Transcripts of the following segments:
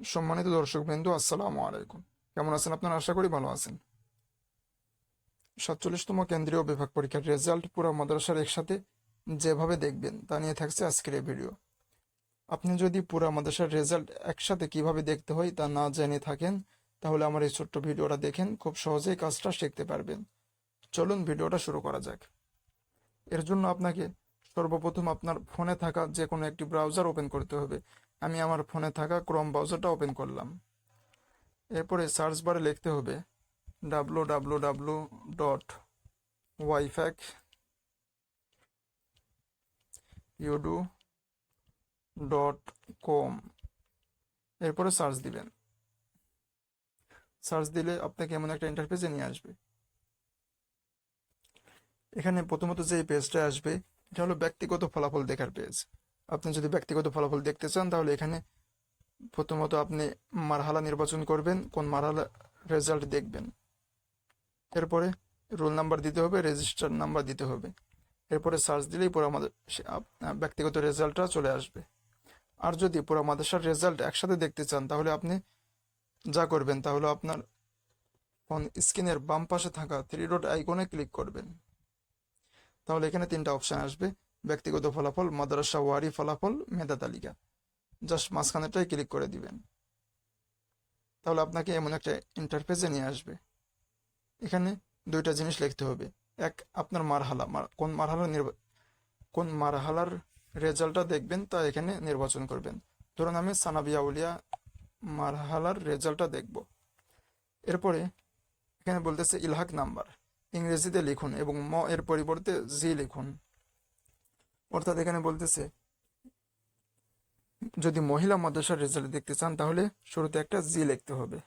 সম্মানিত দর্শক বিন্দু আসসালামু আলাইকুম। কেমন আছেন আপনারা? আশা করি ভালো আছেন। সাতচল্লিশতম কেন্দ্রীয় বিভাগ পরীক্ষার রেজাল্ট পুরো মাদ্রাসার একসাথে যেভাবে দেখবেন, তা নিয়ে থাকছে আজকের এই ভিডিও। আপনি যদি পুরো মাদ্রাসার রেজাল্ট একসাথে কীভাবে দেখতে হয় তা না জেনে থাকেন, তাহলে আমার এই ছোট্ট ভিডিওটা দেখেন, খুব সহজেই কাজটা শিখতে পারবেন। চলুন ভিডিওটা শুরু করা যাক। এর জন্য আপনাকে সর্বপ্রথম আপনার ফোনে থাকা যে কোনো একটি ব্রাউজার ওপেন করতে হবে। আমি আমার ফোনে থাকা ক্রোম ব্রাউজারটা ওপেন করলাম। এরপরে সার্চ বারে লিখতে হবে ডাব্লু ডাব্লু ডাব্লু ডট ওয়াইফ্যাক ইউডু ডট কম এরপরে সার্চ দিবেন। সার্চ দিলে আপনাকে এমন একটা ইন্টারফেসে নিয়ে আসবে। এখানে প্রথমত যে পেজটা আসবে, এটা হলো ব্যক্তিগত ফলাফল দেখার পেজ আপনি যদি ব্যক্তিগত ফলাফল দেখতে চান, তাহলে এখানে প্রথমত আপনি মারহালা নির্বাচন করবেন, কোন মারহালা রেজাল্ট দেখবেন। এরপরে রোল নাম্বার দিতে হবে রেজিস্টার নাম্বার দিতে হবে। এরপরে সার্চ দিলেই পুরো আমাদের ব্যক্তিগত রেজাল্টটা চলে আসবে। আর যদি পুরো মাদ্রাসার রেজাল্ট একসাথে দেখতে চান, তাহলে আপনি যা করবেন তাহলে আপনার ফোন স্ক্রিনের বাম পাশে থাকা থ্রি ডট আইকনে ক্লিক করবেন। তাহলে এখানে তিনটা অপশান আসবে। ব্যক্তিগত ফলাফল, মাদ্রাসা ওয়ারি ফলাফল, মেধা তালিকা। জাস্ট মাঝখানেটাই ক্লিক করে দিবেন। তাহলে আপনাকে এমন একটা ইন্টারফেসে নিয়ে আসবে। এখানে দুইটা জিনিস লিখতে হবে। এক, আপনার মারহালা। মার- কোন মারহালার নির্বা- কোন মারহালার রেজাল্টটা দেখবেন তা এখানে নির্বাচন করবেন। ধরুন আমি সানাবিয়া উলিয়া মারহালার রেজাল্টটা দেখব। এরপরে এখানে বলতেছে ইলহাক নাম্বার। ইংরেজিতে লিখুন এবং ম এর পরিবর্তে জি লিখুন। অর্থাৎ এখানে বলতেছে, যদি মহিলা মাদ্রাসার রেজাল্ট দেখতে চান, তাহলে শুরুতে একটা জি লিখতে হবে।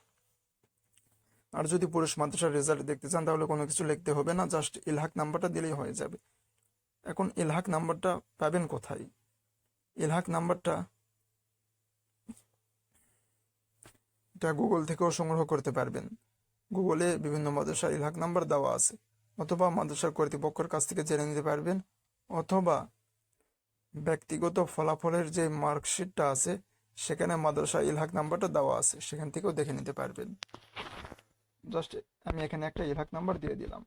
আর যদি পুরুষ মাদ্রাসার রেজাল্ট দেখতে চান, তাহলে কোনো কিছু লিখতে হবে না জাস্ট ইলহাক নাম্বারটা দিলেই হয়ে যাবে। এখন ইলহাক নাম্বারটা পাবেন কোথায়? ইলহাক নাম্বারটা এটা গুগল থেকেও সংগ্রহ করতে পারবেন। গুগলে বিভিন্ন মাদ্রাসার ইলহাক নাম্বার দেওয়া আছে। অথবা মাদ্রাসার কর্তৃপক্ষের কাছ থেকে জেনে নিতে পারবেন। অথবা ব্যক্তিগত ফলাফলের যে মার্কশিটটা আছে, সেখানে মাদ্রাসা ইলহাক নাম্বারটা দেওয়া আছে। সেখান থেকেও দেখে নিতে পারবেন। জাস্ট আমি এখানে একটা ইলহাক নাম্বার দিয়ে দিলাম।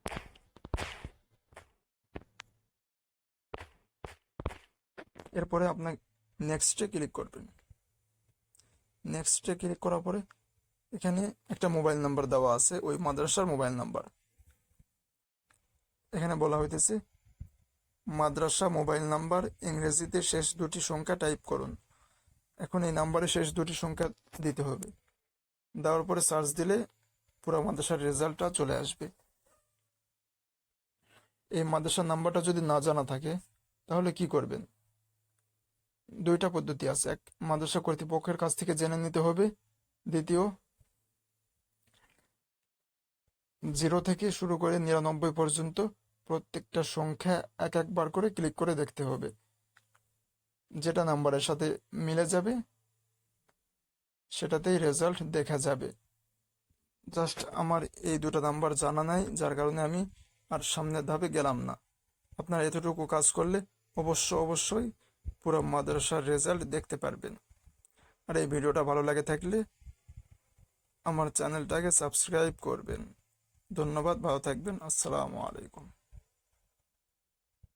এরপরে আপনার নেক্সটে ক্লিক করবেন। নেক্সটে ক্লিক করার পরে এখানে একটা মোবাইল নাম্বার দেওয়া আছে, ওই মাদ্রাসার মোবাইল নাম্বার এখানে বলা হইতেছে মাদ্রাসা মোবাইল নাম্বার, ইংরেজিতে শেষ দুটি সংখ্যা টাইপ করুন। এখন এই নাম্বারে শেষ দুটি সংখ্যা দিতে হবে। দেওয়ার পরে সার্চ দিলে পুরো মাদ্রাসার রেজাল্টটা চলে আসবে। এই মাদ্রাসার নাম্বারটা যদি না জানা থাকে, তাহলে কি করবেন? দুইটা পদ্ধতি আছে। এক, মাদ্রাসা কর্তৃপক্ষের কাছ থেকে জেনে নিতে হবে। দ্বিতীয়, জিরো থেকে শুরু করে নিরানব্বই পর্যন্ত প্রত্যেকটা সংখ্যা এক একবার করে ক্লিক করে দেখতে হবে। যেটা নাম্বারের সাথে মিলে যাবে, সেটাতেই রেজাল্ট দেখা যাবে। জাস্ট আমার এই দুটো নাম্বার জানা নাই, যার কারণে আমি আর সামনের ধাপে গেলাম না। আপনার এতটুকু কাজ করলে অবশ্য অবশ্যই পুরো মাদ্রাসার রেজাল্ট দেখতে পারবেন। আর এই ভিডিওটা ভালো লাগে থাকলে আমার চ্যানেলটাকে সাবস্ক্রাইব করবেন। ধন্যবাদ, ভালো থাকবেন। আসসালামু আলাইকুম।